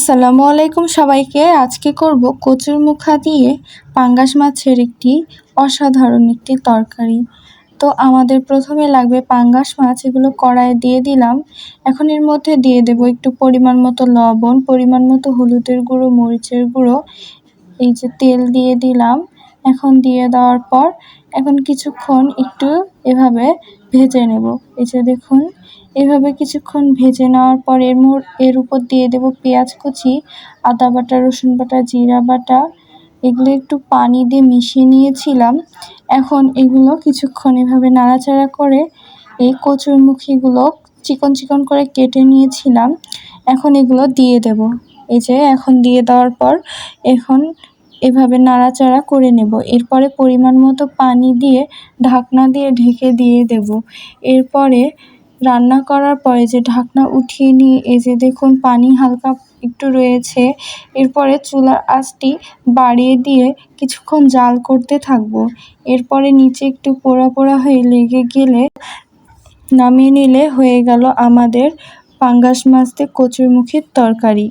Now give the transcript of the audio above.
আসসালামু আলাইকুম সবাইকে। আজকে করব কচুর মুখা দিয়ে পাঙ্গাস মাছের একটি অসাধারণ একটি তরকারি। তো আমাদের প্রথমে লাগবে পাঙ্গাস মাছ, এগুলো কড়াইয়ে দিয়ে দিলাম। এখন এর মধ্যে দিয়ে দেব একটু পরিমাণ মতো লবণ, পরিমাণ মতো হলুদের গুঁড়ো, মরিচের গুঁড়ো। এই যে তেল দিয়ে দিলাম। এখন দিয়ে দেওয়ার পর এখন কিছুক্ষণ একটু এভাবে ভেজে নেব। এই যে দেখুন, এভাবে কিছুক্ষণ ভেজে নেওয়ার পর এর মোর এর উপর দিয়ে দেব পেঁয়াজ কুচি, আদা বাটা, রসুন বাটা, জিরা বাটা। এগুলো একটু পানি দিয়ে মিশিয়ে নিয়েছিলাম। এখন এগুলো কিছুক্ষণ এভাবে নাড়াচাড়া করে এই কচুরমুখীগুলো চিকন চিকন করে কেটে নিয়েছিলাম। এখন এগুলো দিয়ে দেব। এই যে এখন দিয়ে দেওয়ার পর এখন এভাবে নাড়াচাড়া করে নেব। এরপরে পরিমাণ মতো পানি দিয়ে ঢাকনা দিয়ে ঢেকে দিয়ে দেব। এরপরে রান্না করার পরে যে ঢাকনা উঠিয়ে নিয়ে, এই যে দেখুন পানি হালকা একটু রয়েছে, এরপরে চুলার আঁচটি বাড়িয়ে দিয়ে কিছুক্ষণ জাল করতে থাকব। এরপরে নিচে একটু পোড়া পোড়া হয়ে লেগে গেলে নামিয়ে নিলে হয়ে গেল আমাদের পাঙ্গাস মাছ দিয়ে কচুরমুখীর তরকারি।